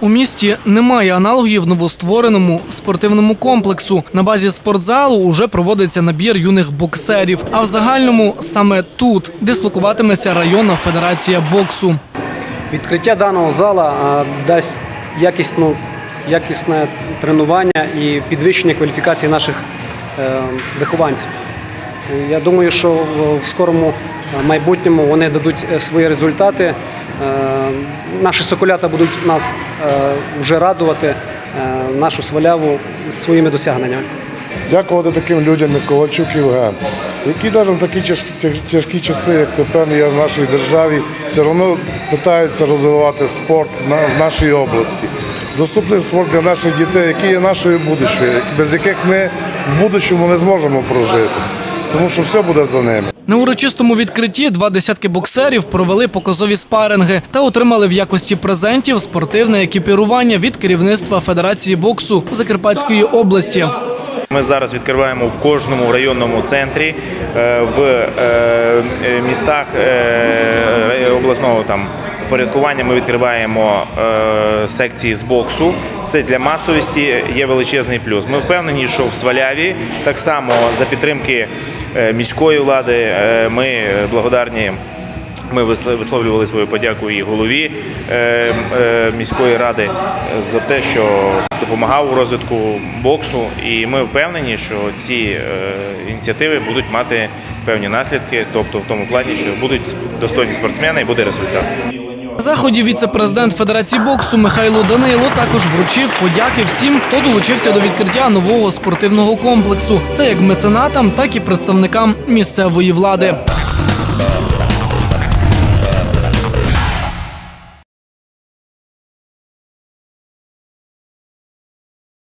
У місті немає аналогів новоствореному спортивному комплексу. На базі спортзалу уже проводиться набір юних боксерів. А в загальному саме тут дислокуватиметься районна федерація боксу. Відкриття даного зала дасть якісну, якісне тренування і підвищення кваліфікації наших е, вихованців. Я думаю, що в- скорому майбутньому вони дадуть е, свої результати. Е, Наші соколята будуть нас е, вже радувати, е, нашу сваляву своїми досягненнями. Дякувати таким людям, як Ковальчук Євген, які навіть в такі тяжкі, тяж- тяжкі часи, як тепер є в нашій державі, все одно намагаються розвивати спорт в нашій області. Доступний спорт для наших дітей, які є нашою будущою, без яких ми в будущому не зможемо прожити. Тому що все буде за ними. На урочистому відкритті два десятки боксерів провели показові спаринги та отримали в якості презентів спортивне екіпірування від керівництва Федерації боксу Закарпатської області. Ми зараз відкриваємо в кожному районному центрі, е, в е, е, містах обласного там порядкування. Ми відкриваємо е, секції з боксу. Це для масовості є величезний плюс. Ми впевнені, що в Сваляві так само за підтримки міської влади е, ми благодарні. Ми висло- висловлювали свою подяку і голові е, е, міської ради за те, що допомагав у розвитку боксу. І ми впевнені, що ці е, ініціативи будуть мати певні наслідки, тобто в тому плані, що будуть достойні спортсмени і буде результат. Заході віце-президент Федерації боксу Михайло Данило також вручив подяки всім, хто долучився до відкриття нового спортивного комплексу. Це як меценатам, так і представникам місцевої влади.